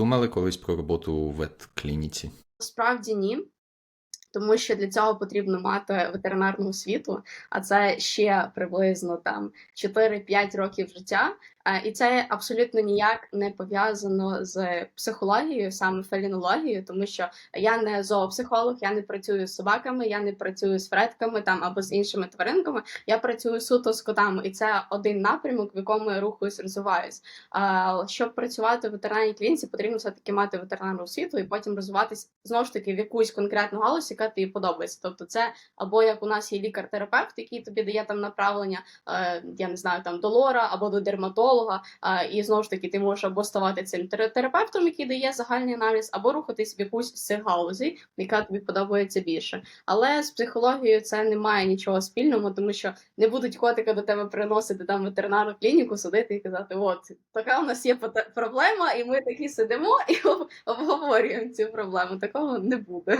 думали колись про роботу у ветклініці? Насправді ні. Тому що для цього потрібно мати ветеринарну освіту, а це ще приблизно там 4-5 років життя. Е, І це абсолютно ніяк не пов'язано з психологією, саме фелінологією, тому що я не зоопсихолог, я не працюю з собаками, я не працюю з фредками там або з іншими тваринками. Я працюю суто з котами, і це один напрямок, в якому я рухаюсь, розвиваюсь. Щоб працювати в ветеринарній клініці, потрібно все таки мати ветеринарну освіту і потім розвиватись знову ж таки в якусь конкретну галузь, яка тобі подобається. Тобто, це або як у нас є лікар-терапевт, який тобі дає там направлення, е, я не знаю, там до лора або до дерматолога. Е, І знову ж таки, ти можеш або ставати цим тер- терапевтом, який дає загальний аналіз, або рухатись в якусь з цих галузей, яка тобі подобається більше. Але з психологією це не має нічого спільного, тому що не будуть котика до тебе приносити там ветеринарну клініку, сидити і казати: от така у нас є проблема, і ми такі сидимо і обговорюємо цю проблему. Такого не буде.